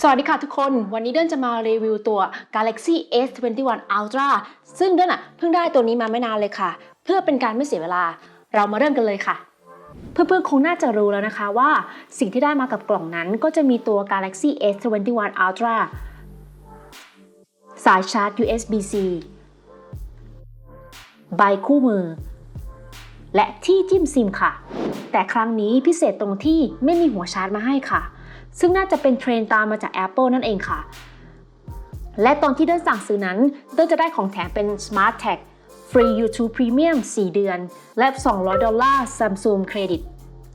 สวัสดีค่ะทุกคน วันนี้เดินจะมารีวิวตัว Galaxy S21 Ultra ซึ่งเดินอะเพิ่งได้ตัวนี้มาไม่นานเลยค่ะ เพื่อเป็นการไม่เสียเวลา เรามาเริ่มกันเลยค่ะ เพื่อนๆคงน่าจะรู้แล้วนะคะว่าสิ่งที่ได้มากับกล่องนั้นก็จะมีตัว Galaxy S21 Ultra สายชาร์จ USB-C ใบคู่มือ และที่จิ้มซิมค่ะ แต่ครั้งนี้พิเศษตรงที่ไม่มีหัวชาร์จมาให้ค่ะ ซึ่งน่าจะเป็นเทรนตามมาจาก Apple นั่นเองค่ะ และตอนที่เดินสั่งซื้อนั้นเดินจะได้ของแถมเป็น Smart Tag ฟรี YouTube Premium 4 เดือน และ 200 ดอลลาร์ Samsung Credit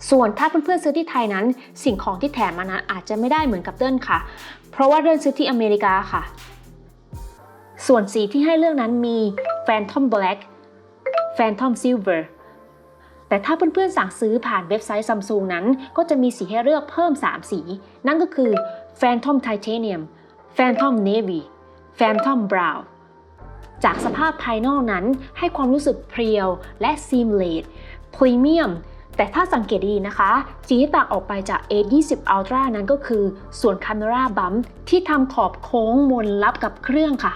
ส่วนถ้าเพื่อนๆซื้อที่ไทยนั้น สิ่งของที่แถมมานั้นอาจจะไม่ได้เหมือนกับเดินค่ะ เพราะว่าเดินซื้อที่อเมริกาค่ะ ส่วนสีที่ให้เลือกนั้นมี Phantom Black Phantom Silver แต่ถ้าเพื่อนๆสั่งซื้อผ่านเว็บไซต์ Samsung นั้น ก็จะมีสีให้เลือกเพิ่ม 3 สี นั่นก็คือ Phantom Titanium Phantom Navy Phantom Brown จากสภาพภายนอกนั้นให้ความรู้สึกเพรียวและ seamless premium แต่ถ้าสังเกตดีนะคะสีที่ต่างออกไปจาก A20 Ultra นั้นก็คือ ส่วน Camera Bump ที่ทำขอบโค้งมนลับกับเครื่องค่ะ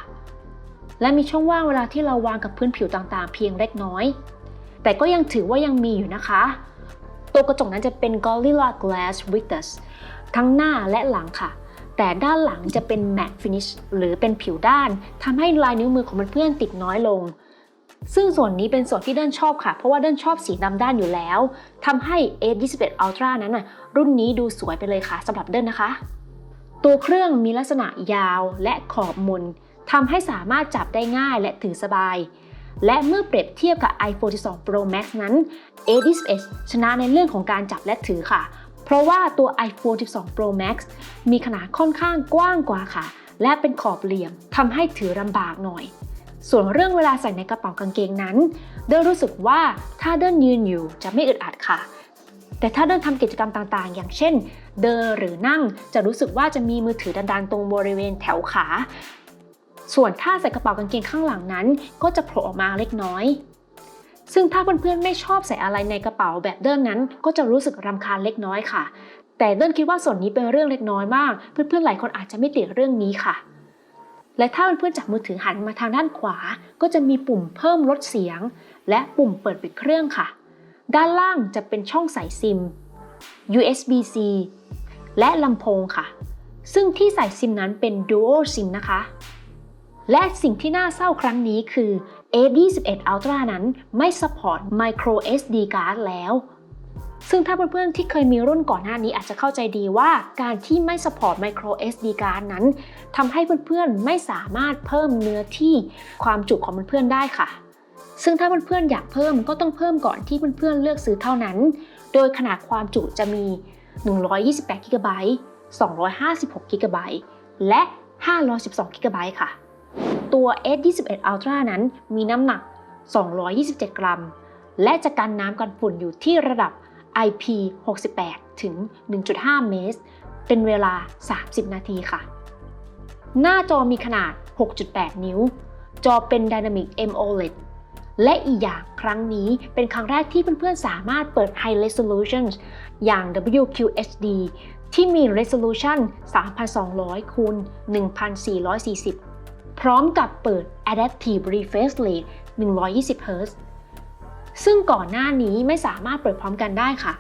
และมีช่องว่างเวลาที่เราวางกับพื้นผิวต่างๆ เพียงเล็กน้อย แต่ก็ยังถือว่ายังมีอยู่นะคะ ตัวกระจกนั้นจะเป็น Gorilla Glass Victus ทั้งหน้าและหลังค่ะ แต่ด้านหลังจะเป็น Matte Finish หรือเป็นผิวด้านทำให้ลายนิ้วมือของเพื่อนๆติดน้อยลง ซึ่งส่วนนี้เป็นส่วนที่เดินชอบค่ะ เพราะว่าเดินชอบสีดำด้านอยู่แล้วทำให้ A21 Ultra นั้นน่ะรุ่นนี้ดูสวยไปเลยค่ะสำหรับเดินนะคะ ตัวเครื่องมีลักษณะยาวและขอบมนทำให้สามารถจับได้ง่ายและถือสบาย และเมื่อเปรียบเทียบกับ iPhone 12 Pro Max นั้น A21 ชนะในเรื่องของการจับและถือค่ะ เพราะว่าตัว iPhone 12 Pro Max มีขนาดค่อนข้างกว้างกว่าค่ะ และเป็นขอบเหลี่ยมทำให้ถือลำบากหน่อย ส่วนเรื่องเวลาใส่ในกระเป๋ากางเกงนั้น เดินรู้สึกว่าถ้าเดินยืนอยู่จะไม่อึดอัดค่ะแต่ถ้าเดินทำกิจกรรมต่างๆ อย่างเช่น เดินหรือนั่งจะรู้สึกว่าจะมีมือถือดันๆ ตรงบริเวณแถวขา ส่วนถ้าใส่กระเป๋ากางเกงข้างหลังนั้น ก็จะโผล่ออกมาเล็กน้อย ซึ่งถ้าเพื่อนๆไม่ชอบใส่อะไรในกระเป๋าแบบเดินนั้น ก็จะรู้สึกรำคาญเล็กน้อยค่ะ แต่เดินคิดว่าส่วนนี้เป็นเรื่องเล็กน้อยมาก เพื่อนๆหลายคนอาจจะไม่ติดเรื่องนี้ค่ะ และถ้าเพื่อนๆจับมือถือหันมาทางด้านขวา ก็จะมีปุ่มเพิ่มลดเสียง และปุ่มเปิดปิดเครื่องค่ะ ด้านล่างจะเป็นช่องใส่ซิม USB-C และลำโพงค่ะ ซึ่งที่ใส่ซิมนั้นเป็น Dual SIM นะคะ และสิ่งที่น่าเศร้าครั้งนี้คือ A21 Ultra นั้นไม่ support micro SD card แล้ว ซึ่งถ้าเพื่อนๆที่เคยมีรุ่นก่อนหน้านี้อาจจะเข้าใจดีว่าการที่ไม่ support micro SD card นั้นทำให้เพื่อนๆไม่สามารถเพิ่มเนื้อที่ความจุของเพื่อนๆได้ค่ะ ซึ่งถ้าเพื่อนๆอยากเพิ่มก็ต้องเพิ่มก่อนที่เพื่อนๆเลือกซื้อเท่านั้น โดยขนาดความจุจะมี 128 g b 256 g b และ 512 g b ค่ะ ตัว S21 Ultra นั้นมีน้ำหนัก 227 กรัม และจะกันน้ำกันฝุ่นอยู่ที่ระดับ IP68 ถึง 1.5 เมตร เป็นเวลา 30 นาทีค่ะ หน้าจอมีขนาด 6.8 นิ้ว จอเป็น Dynamic AMOLED และอีกอย่างครั้งนี้เป็นครั้งแรกที่เพื่อนๆ สามารถเปิด High Resolution อย่าง WQHD ที่มี Resolution 3,200 คูณ 1,440 พร้อมกับเปิด Adaptive Refresh Rate 120 Hz ซึ่งก่อนหน้านี้ไม่สามารถเปิดพร้อมกันได้ค่ะ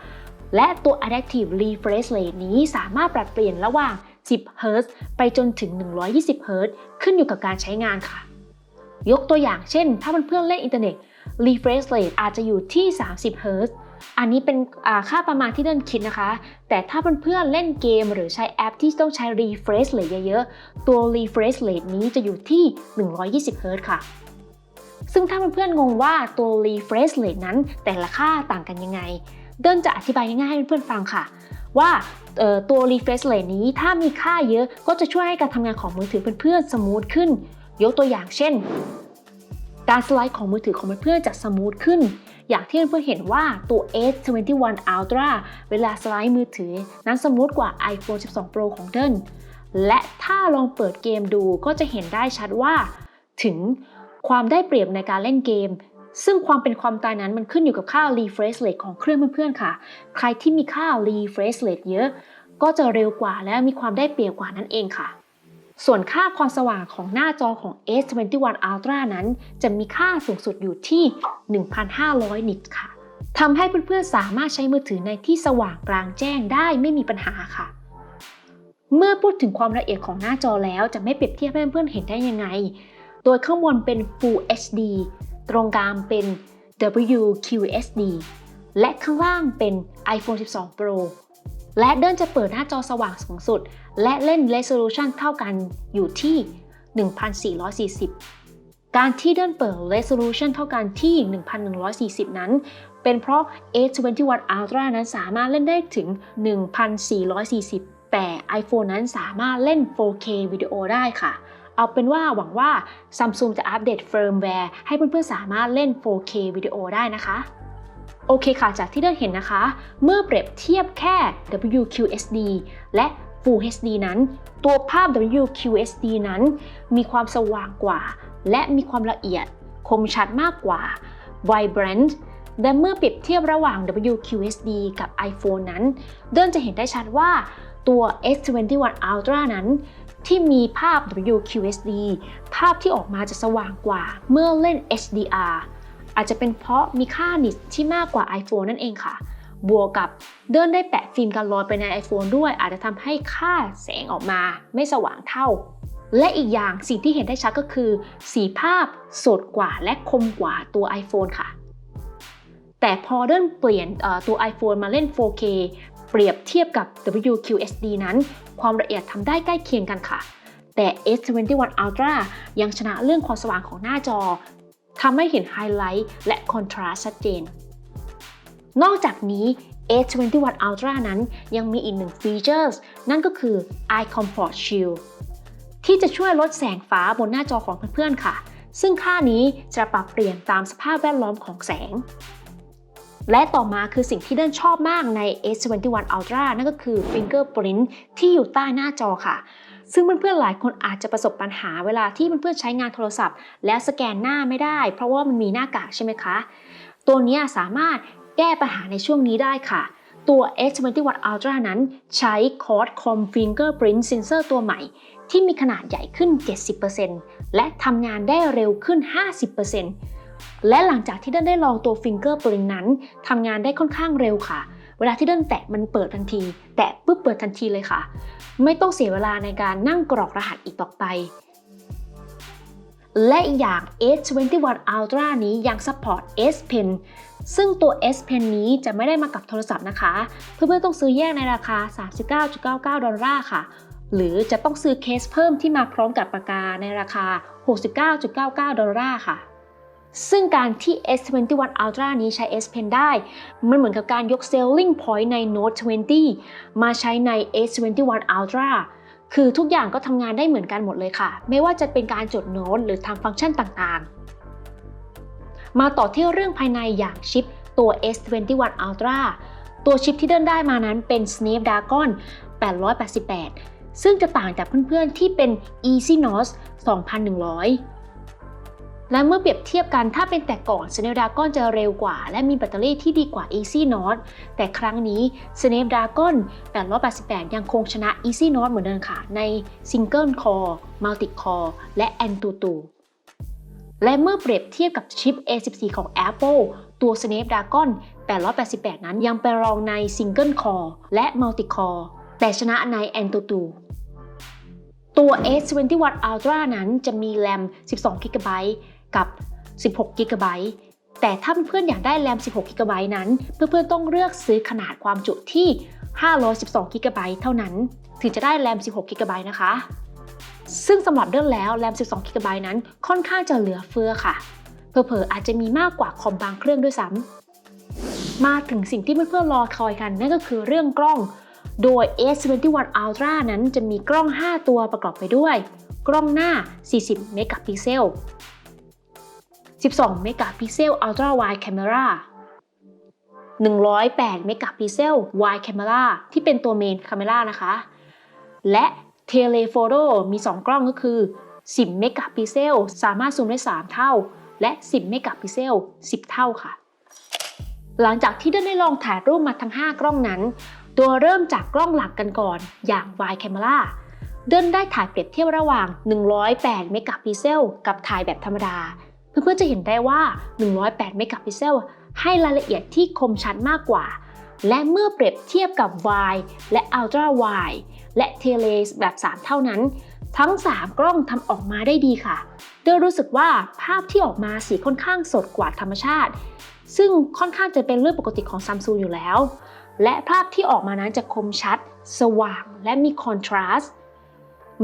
และตัว Adaptive Refresh Rate นี้สามารถปรับเปลี่ยนระหว่าง 10 Hz ไปจนถึง 120 Hz ขึ้นอยู่กับการใช้งานค่ะ ยกตัวอย่างเช่น ถ้าเพื่อนๆเล่นอินเทอร์เน็ต refresh rate อาจจะอยู่ที่ 30 Hz อันนี้เป็นค่าประมาณที่เดินคิดนะคะ แต่ถ้าเพื่อนๆเล่นเกมหรือใช้แอปที่ต้องใช้ refresh rate เยอะๆ ตัว refresh rate นี้จะอยู่ที่ 120 Hz ค่ะ ซึ่งถ้าเพื่อนๆงงว่าตัว refresh rate นั้นแต่ละค่าต่างกันยังไง เดินจะอธิบายง่ายๆให้เพื่อนๆฟังค่ะ ว่าตัว refresh rate นี้ถ้ามีค่าเยอะก็จะช่วยให้การทำงานของมือถือเพื่อนๆสมูทขึ้น ยกตัวอย่างเช่น การสไลด์ของมือถือของเพื่อนๆจะสมูทขึ้น อย่างที่เพื่อนเห็นว่าตัว S21 Ultra เวลาสไลด์มือถือ นั้นสมูทกว่า iPhone 12 Pro ของเดินและถ้าลองเปิดเกมดูก็จะเห็นได้ชัดว่า ถึงความได้เปรียบในการเล่นเกม ซึ่งความเป็นความตายนั้นมันขึ้นอยู่กับค่า refresh rate ของเครื่องเพื่อนๆค่ะ ใครที่มีค่า refresh rate เยอะ ก็จะเร็วกว่าและมีความได้เปรียบกว่านั่นเองค่ะ ส่วนค่าความสว่างของหน้าจอของ S21 Ultra นั้น จะมีค่าสูงสุดอยู่ที่ 1,500 นิตค่ะทำให้เพื่อนๆสามารถใช้มือถือในที่สว่างกลางแจ้งได้ไม่มีปัญหาค่ะ เมื่อพูดถึงความละเอียดของหน้าจอแล้วจะไม่เปรียบเทียบให้เพื่อนๆเห็นได้ยังไง โดยข้างบนเป็น Full HD ตรงกลางเป็น WQHD และข้างล่างเป็น iPhone 12 Pro และเดินจะเปิดหน้าจอสว่างสูงสุด และเล่น resolution เท่ากันอยู่ที่ 1440 การที่เดินเปิด resolution เท่ากันที่ 1140 นั้น เป็นเพราะ A21 Ultra นั้นสามารถเล่นได้ถึง 1440 แต่ iPhone นั้นสามารถเล่น 4K วิดีโอได้ค่ะ เอาเป็นว่าหวังว่า Samsung จะอัปเดตเฟิร์มแวร์ให้เพื่อนๆสามารถเล่น 4K วิดีโอได้นะคะโอเคค่ะ จากที่ได้เห็นนะคะ เมื่อเปรียบเทียบแค่ WQHD และ Full HD นั้น ตัวภาพ WQHD นั้น มีความสว่างกว่า และมีความละเอียดคมชัดมากกว่า Vibrant และเมื่อเปรียบเทียบระหว่าง WQHD กับ iPhone นั้น เดินจะเห็นได้ชัดว่าตัว S21 Ultra นั้น ที่มีภาพ WQHD ภาพที่ออกมาจะสว่างกว่า เมื่อเล่น HDR อาจจะเป็นเพราะมีค่านิตที่มากกว่า iPhone นั่นเองค่ะ บวกกับเดินได้แปะฟิล์มกันรอยไปใน iPhone ด้วย อาจจะทำให้ค่าแสงออกมาไม่สว่างเท่า และอีกอย่างสิ่งที่เห็นได้ชัดก็คือ สีภาพสดกว่าและคมกว่าตัว iPhone ค่ะ แต่พอเดินเปลี่ยนตัว iPhone มาเล่น 4K เปรียบเทียบกับ WQHD นั้น ความละเอียดทำได้ใกล้เคียงกันค่ะ แต่ S21 Ultra ยังชนะเรื่องความสว่างของหน้าจอทำให้เห็นไฮไลท์และคอนทราสต์ชัดเจน นอกจากนี้ A21 Ultra นั้นยังมีอีกหนึ่งฟีเจอร์นั่นก็คือ Eye Comfort Shield ที่จะช่วยลดแสงฟ้าบนหน้าจอของเพื่อนๆค่ะ ซึ่งค่านี้จะปรับเปลี่ยนตามสภาพแวดล้อมของแสง และต่อมาคือสิ่งที่เดินชอบมากใน S21 Ultra นั่นก็คือ Fingerprint ที่อยู่ใต้หน้าจอค่ะ ซึ่งเพื่อนๆหลายคนอาจจะประสบปัญหาเวลาที่เพื่อนๆใช้งานโทรศัพท์ แล้วสแกนหน้าไม่ได้ เพราะว่ามันมีหน้ากากใช่ไหมคะ ตัวนี้สามารถ แก้ปัญหาในช่วงนี้ได้ค่ะ ตัว S21 Ultra นั้นใช้ Quad-Com Fingerprint Sensor ตัวใหม่ ที่มีขนาดใหญ่ขึ้น 70%และทำงานได้เร็วขึ้น 50%และหลังจากที่เดินได้ลองตัว Fingerprint นั้นทำงานได้ค่อนข้างเร็วค่ะ เวลาที่เดินแตะมันเปิดทันที แตะปุ๊บเปิดทันทีเลยค่ะ ไม่ต้องเสียเวลาในการนั่งกรอกรหัสอีกต่อไปและอีกอย่าง S21 Ultra นี้ยัง support S Pen ซึ่งตัว S Pen นี้จะไม่ได้มากับโทรศัพท์นะคะ เพื่อนๆต้องซื้อแยกในราคา 39.99 ดอลลาร์ค่ะ หรือจะต้องซื้อเคสเพิ่มที่มาพร้อมกับปากกาในราคา 69.99 ดอลลาร์ค่ะซึ่งการที่ S21 Ultra นี้ใช้ S Pen ได้ มันเหมือนกับการยก selling point ใน Note 20 มาใช้ใน S21 Ultra คือทุกอย่างก็ทำงานได้เหมือนกันหมดเลยค่ะ ไม่ว่าจะเป็นการจดโน้ตหรือทำฟังก์ชันต่างๆ มาต่อที่เรื่องภายในอย่างชิปตัว S21 Ultra ตัวชิปที่เดินได้มานั้นเป็น Snapdragon 888 ซึ่งจะต่างจากเพื่อนๆที่เป็น Exynos 2100 และเมื่อเปรียบเทียบกันถ้าเป็นแต่ก่อน Snapdragon จะเร็วกว่า และมีแบตเตอรี่ที่ดีกว่า Exynos แต่ครั้งนี้ Snapdragon 888 ยังคงชนะ Exynos เหมือนเดิมค่ะ ใน Single Core Multi Core และ Antutu และเมื่อเปรียบเทียบกับชิป A14 ของ Apple ตัว Snapdragon 888 นั้นยังเป็นรองใน Single Core และ Multi Core แต่ชนะใน Antutu ตัว S21 Ultra นั้นจะมีแรม 12 GB กับ 16 GB แต่ถ้าเพื่อนๆอยากได้แรม 16 GB นั้น เพื่อนๆต้องเลือกซื้อขนาดความจุที่ 512 GB เท่านั้น ถึงจะได้แรม 16 GB นะคะ ซึ่งสำหรับเดินแล้วแรม 12 GB นั้นค่อนข้างจะเหลือเฟือค่ะ เผลอๆอาจจะมีมากกว่าคอมบางเครื่องด้วยซ้ำมาถึงสิ่งที่เพื่อนๆรอคอยกันนั่นก็คือเรื่องกล้อง โดย S21 Ultra นั้นจะมีกล้อง 5 ตัวประกอบไปด้วย กล้องหน้า 40 เมกะพิกเซล 12 เมกะพิกเซล Ultra Wide Camera 108 เมกะพิกเซล Wide Camera ที่เป็นตัว Main Camera นะคะ และ Telephoto มี 2 กล้องก็คือ 10 เมกะพิกเซล สามารถซูมได้ 3 เท่า และ 10 เมกะพิกเซล 10 เท่าค่ะ หลังจากที่ได้ลองถ่ายรูปมาทั้ง 5 กล้องนั้น ตัวเริ่มจากกล้องหลักกันก่อนอย่าง wide camera เดินได้ถ่ายเปรียบเทียบระหว่าง 108 เมกะพิกเซล กับถ่ายแบบธรรมดา เพื่อนๆจะเห็นได้ว่า 108 เมกะพิกเซล ให้รายละเอียดที่คมชัดมากกว่า และเมื่อเปรียบเทียบกับ wide และ ultra wide และ tele แบบ 3 เท่านั้น ทั้ง 3 กล้องทำออกมาได้ดีค่ะโดยรู้สึกว่าภาพที่ออกมาสีค่อนข้างสดกว่าธรรมชาติ ซึ่งค่อนข้างจะเป็นเรื่องปกติของซัมซุงอยู่แล้ว และภาพที่ออกมานั้นจะคมชัด สว่างและมีคอนทราสต์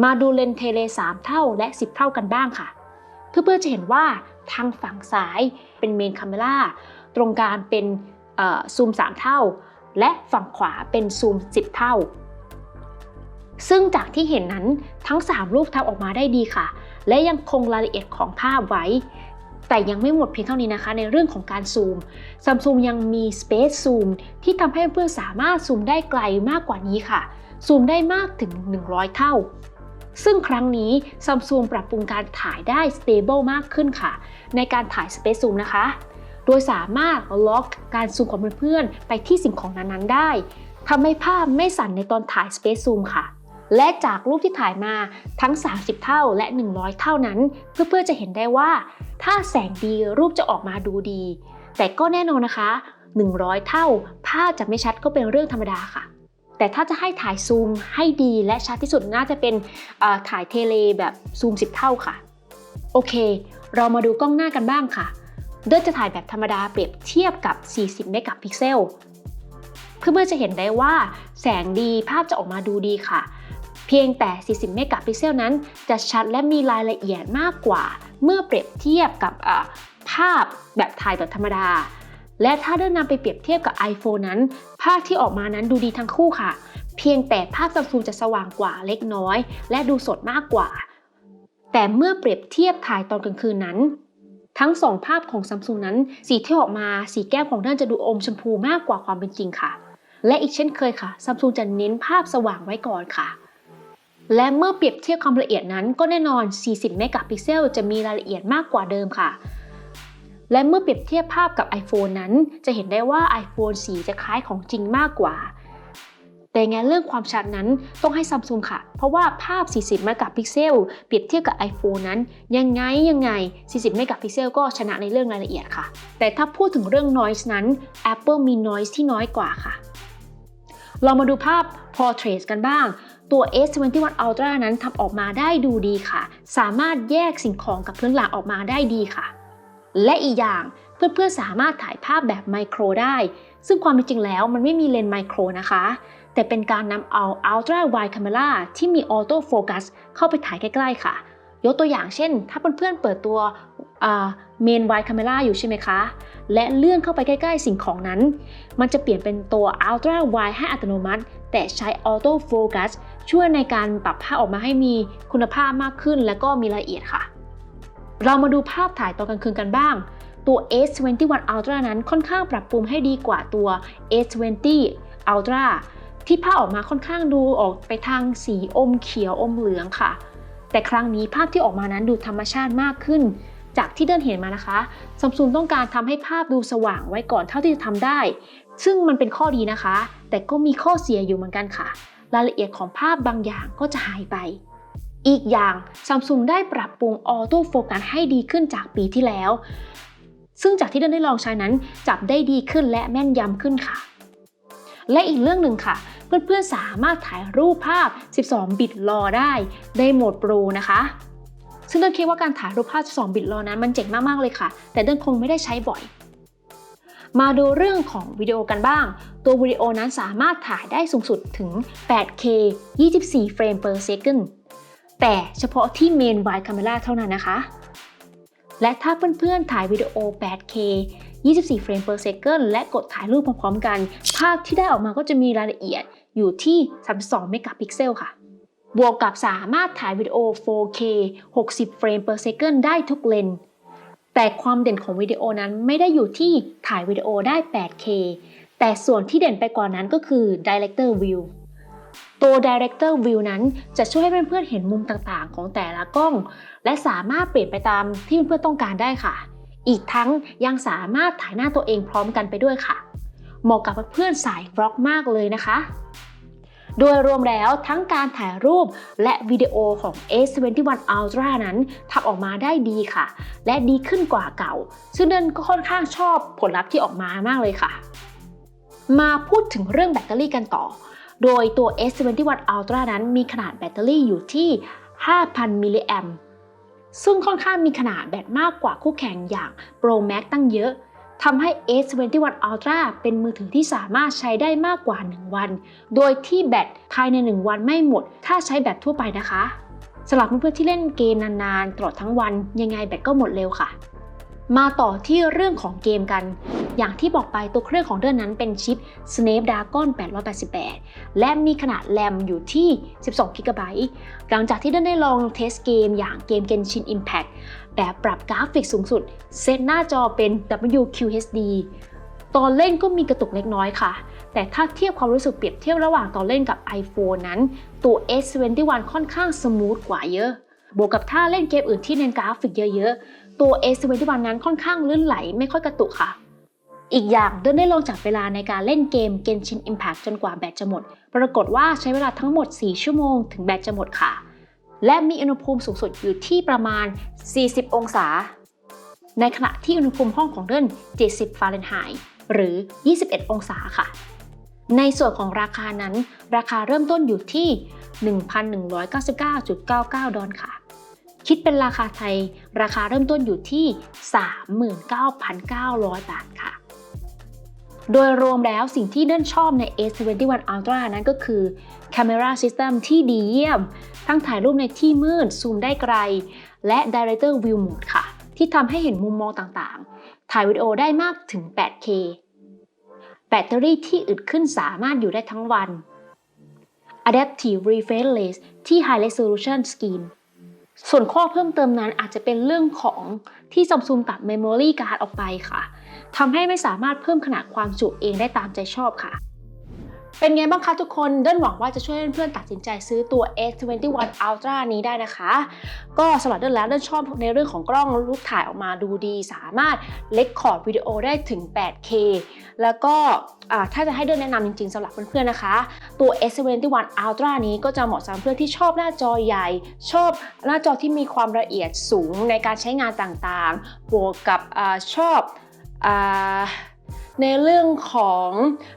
มาดูเลนเทเล 3 เท่าและ 10 เท่ากันบ้างค่ะ เพื่อๆจะเห็นว่าทางฝั่งซ้ายเป็นเมนค a ม e ราตรงกลางเป็นซูม 3 เท่า และฝั่งขวาเป็นซูม 10 เท่า ซึ่งจากที่เห็นนั้นทั้ง 3 รูปทำออกมาได้ดีค่ะ และยังคงรายละเอียดของภาพไว้ แต่ยังไม่หมดเพียงเท่านี้นะคะ ในเรื่องของการซูม Samsung ยังมี Space Zoom ที่ทำให้เพื่อนสามารถซูมได้ไกลมากกว่านี้ค่ะ ซูมได้มากถึง 100 เท่า ซึ่งครั้งนี้ Samsung ปรับปรุงการถ่ายได้ stable มากขึ้นค่ะ ในการถ่าย Space Zoom นะคะ โดยสามารถล็อกการซูมของเพื่อนๆไปที่สิ่งของนั้นๆได้ทำให้ภาพไม่สั่นในตอนถ่าย Space Zoom ค่ะ และจากรูปที่ถ่ายมาทั้ง 30 เท่าและ 100 เท่านั้น เพื่อๆจะเห็นได้ว่า ถ้าแสงดีรูปจะออกมาดูดี แต่ก็แน่นอนนะคะ 100 เท่า ภาพจะไม่ชัดก็เป็นเรื่องธรรมดาค่ะ แต่ถ้าจะให้ถ่ายซูมให้ดีและชัดที่สุดน่าจะเป็นถ่ายเทเลแบบซูม 10 เท่าค่ะ โอเค เรามาดูกล้องหน้ากันบ้างค่ะเดินจะถ่ายแบบธรรมดาเปรียบเทียบกับ 40 เมกะพิกเซลเพื่อจะเห็นได้ว่า แสงดีภาพจะออกมาดูดีค่ะ เพียงแต่ 40 เมกะพิกเซลนั้น จะชัดและมีรายละเอียดมากกว่า เมื่อเปรียบเทียบกับภาพแบบถ่ายแบบธรรมดา และถ้าเดินนำไปเปรียบเทียบกับ iPhone นั้น ภาพที่ออกมานั้นดูดีทั้งคู่ค่ะ เพียงแต่ภาพซัมซุงจะสว่างกว่าเล็กน้อย และดูสดมากกว่า แต่เมื่อเปรียบเทียบถ่ายตอนกลางคืนนั้น ทั้งสองภาพของซัมซุงนั้น สีที่ออกมาสีแก้มของท่านจะดูอมชมพูมากกว่าความเป็นจริงค่ะ และอีกเช่นเคยค่ะซัมซุงจะเน้นภาพสว่างไว้ก่อนค่ะ และเมื่อเปรียบเทียบความละเอียดนั้นก็แน่นอน 40 เมกะพิกเซลจะมีรายละเอียดมากกว่าเดิมค่ะ และเมื่อเปรียบเทียบภาพกับ iPhone นั้น จะเห็นได้ว่า iPhone สีจะคล้ายของจริงมากกว่า แต่งานเรื่องความชัดนั้นต้องให้ซัมซุงค่ะ เพราะว่าภาพ 40 เมกะพิกเซลเปรียบเทียบกับ iPhone นั้น ยังไงยังไง 40 เมกะพิกเซลก็ชนะในเรื่องรายละเอียดค่ะ แต่ถ้าพูดถึงเรื่อง noise นั้น Apple มี noise ที่น้อยกว่าค่ะ เรามาดูภาพ portrait กันบ้าง ตัว S21 Ultra นั้นทำออกมาได้ดูดีค่ะ สามารถแยกสิ่งของกับพื้นหลังออกมาได้ดีค่ะ และอีกอย่างเพื่อนๆสามารถถ่ายภาพแบบไมโครได้ ซึ่งความเป็นจริงแล้วมันไม่มีเลนส์ไมโครนะคะ แต่เป็นการนำเอา Ultra Wide Camera ที่มี Auto Focus เข้าไปถ่ายใกล้ๆค่ะ ยกตัวอย่างเช่น ถ้าเพื่อนๆเปิดตัวเมน Wide Camera อยู่ใช่ไหมคะ และเลื่อนเข้าไปใกล้ๆสิ่งของนั้น มันจะเปลี่ยนเป็นตัว Ultra Wide ให้อัตโนมัติ แต่ใช้ Auto Focus ช่วยในการปรับภาพออกมาให้มีคุณภาพมากขึ้น และก็มีรายละเอียดค่ะ เรามาดูภาพถ่ายตอนกลางคืนกันบ้าง ตัว S21 Ultra นั้นค่อนข้างปรับปรุงให้ดีกว่าตัว S20 Ultra ที่ภาพออกมาค่อนข้างดูออกไปทางสีอมเขียวอมเหลืองค่ะ แต่ครั้งนี้ภาพที่ออกมานั้นดูธรรมชาติมากขึ้น จากที่เดินเห็นมานะคะซัมซุงต้องการทำให้ภาพดูสว่างไว้ก่อนเท่าที่จะทำได้ ซึ่งมันเป็นข้อดีนะคะ แต่ก็มีข้อเสียอยู่เหมือนกันค่ะ รายละเอียดของภาพบางอย่างก็จะหายไป อีกอย่างซัมซุงได้ปรับปรุงออโต้โฟกัสให้ดีขึ้นจากปีที่แล้ว ซึ่งจากที่เดินได้ลองใช้นั้นจับได้ดีขึ้นและแม่นยำขึ้นค่ะ และอีกเรื่องหนึ่งค่ะ เพื่อนๆสามารถถ่ายรูปภาพ 12 บิตรอได้ในโหมดโปรนะคะซึ่งเดินคิดว่าการถ่ายรูปภาพ 12 บิตรอนั้นมันเจ๋งมากๆเลยค่ะ แต่เดินคงไม่ได้ใช้บ่อย มาดูเรื่องของวิดีโอกันบ้าง ตัววิดีโอนั้นสามารถถ่ายได้สูงสุดถึง 8K 24 เฟรม per second แต่เฉพาะที่ Main Wide Camera เท่านั้นนะคะ และถ้าเพื่อนๆถ่ายวิดีโอ 8K 24 เฟรม per second และกดถ่ายรูปพร้อมๆกัน ภาพที่ได้ออกมาก็จะมีรายละเอียดอยู่ที่ 32 เมกะพิกเซลค่ะ บวกกับสามารถถ่ายวิดีโอ 4K 60 เฟรม per second ได้ทุกเลนส์ แต่ความเด่นของวิดีโอนั้นไม่ได้อยู่ที่ถ่ายวิดีโอได้ 8K แต่ส่วนที่เด่นไปกว่านั้นก็คือ Director View ตัว Director View นั้นจะช่วยให้เพื่อนๆเห็นมุมต่างๆ ของแต่ละกล้อง และสามารถเปลี่ยนไปตามที่เพื่อนๆต้องการได้ค่ะ อีกทั้งยังสามารถถ่ายหน้าตัวเองพร้อมกันไปด้วยค่ะ เหมาะกับเพื่อนๆสายบล็อกมากเลยนะคะ โดยรวมแล้วทั้งการถ่ายรูปและวิดีโอของ S21 Ultra นั้นทำออกมาได้ดีค่ะ และดีขึ้นกว่าเก่า ซึ่งเดนก็ค่อนข้างชอบผลลัพธ์ที่ออกมามากเลยค่ะ มาพูดถึงเรื่องแบตเตอรี่กันต่อ โดยตัว S21 Ultra นั้นมีขนาดแบตเตอรี่อยู่ที่ 5,000 มิลลิแอมซึ่งค่อนข้างมีขนาดแบตมากกว่าคู่แข่งอย่าง Pro Max ตั้งเยอะ ทำให้ S21 Ultra เป็นมือถือที่สามารถใช้ได้มากกว่า 1 วัน โดยที่แบตภายใน 1 วันไม่หมด ถ้าใช้แบบทั่วไปนะคะสำหรับเพื่อนๆที่เล่นเกมนานๆ ตลอดทั้งวัน ยังไงแบตก็หมดเร็วค่ะ มาต่อที่เรื่องของเกมกัน อย่างที่บอกไปตัวเครื่องของเดือนนั้นเป็นชิป Snapdragon 888 และมีขนาดแรมอยู่ที่ 12 g b หลังจากที่เดือนได้ลองเทสเกมอย่างเกม Genshin Impact แบบปรับกราฟิกสูงสุด เซตหน้าจอเป็น WQHD ตอนเล่นก็มีกระตุกเล็กน้อยค่ะ แต่ถ้าเทียบความรู้สึกเปรียบเทียบระหว่างตอนเล่นกับ iPhone นั้น ตัว S21 ค่อนข้างสมูทกว่าเยอะ บวกกับถ้าเล่นเกมอื่นที่เน้นกราฟิกเยอะๆ ตัว S21 นั้นค่อนข้างลื่นไหลไม่ค่อยกระตุกค่ะ อีกอย่างเดินได้ลงจับเวลาในการเล่นเกม Genshin Impact จนกว่าแบตจะหมด ปรากฏว่าใช้เวลาทั้งหมด 4 ชั่วโมงถึงแบตจะหมดค่ะ และมีอุณหภูมิสูงสุดอยู่ที่ประมาณ 40 องศา ในขณะที่อุณหภูมิห้องของเดิน70 ฟาเรนไฮต์หรือ 21 องศาค่ะ ในส่วนของราคานั้น ราคาเริ่มต้นอยู่ที่ 1,199.99 ดอลลาร์ค่ะ คิดเป็นราคาไทย ราคาเริ่มต้นอยู่ที่ 39,900 บาทค่ะ โดยรวมแล้วสิ่งที่เดินชอบใน S21 Ultra นั้นก็คือ Camera System ที่ดีเยี่ยม ทั้งถ่ายรูปในที่มืด ซูมได้ไกล และ Director View Mode ค่ะ ที่ทำให้เห็นมุมมองต่างๆ ถ่ายวิดีโอได้มากถึง 8K แบตเตอรี่ที่อึดขึ้นสามารถอยู่ได้ทั้งวัน Adaptive Refresh Rate ที่ High Resolution Screen ส่วนข้อเพิ่มเติมนั้นอาจจะเป็นเรื่องของที่ซัมซุงตัด Memory Card ออกไปค่ะทำให้ไม่สามารถเพิ่มขนาดความจุเองได้ตามใจชอบค่ะ เป็นไงบ้างคะทุกคน เดินหวังว่าจะช่วยเพื่อนๆตัดสินใจซื้อตัว S21 Ultra นี้ได้นะคะ ก็สำหรับเดินแล้วเดินชอบในเรื่องของกล้องรูปถ่ายออกมาดูดี สามารถเล็กคอร์ดวิดีโอได้ถึง 8K แล้วก็ถ้าจะให้เดินแนะนำจริงๆสำหรับเพื่อนๆนะคะ ตัว S21 Ultra นี้ก็จะเหมาะสำหรับเพื่อนที่ชอบหน้าจอใหญ่ ชอบหน้าจอที่มีความละเอียดสูงในการใช้งานต่างๆ บวกกับอชอบอ ในเรื่องของ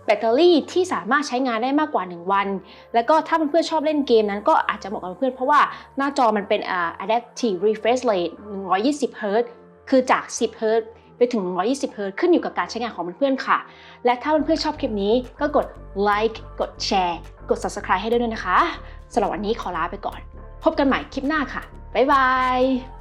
แบตเตอรี่ที่สามารถใช้งานได้มากกว่า 1 วัน แล้วก็ถ้าเพื่อนๆชอบเล่นเกมนั้นก็อาจจะเหมาะกับเพื่อนเพราะว่าหน้าจอมันเป็น adaptive refresh rate 120 Hz คือจาก 10 Hz ไปถึง 120 Hz ขึ้นอยู่กับการใช้งานของเพื่อนๆค่ะ และถ้าเพื่อนๆชอบคลิปนี้ก็กดไลค์กดแชร์กด subscribe ให้ด้วยนะคะสำหรับวันนี้ขอลาไปก่อน พบกันใหม่คลิปหน้าค่ะ บ๊ายบาย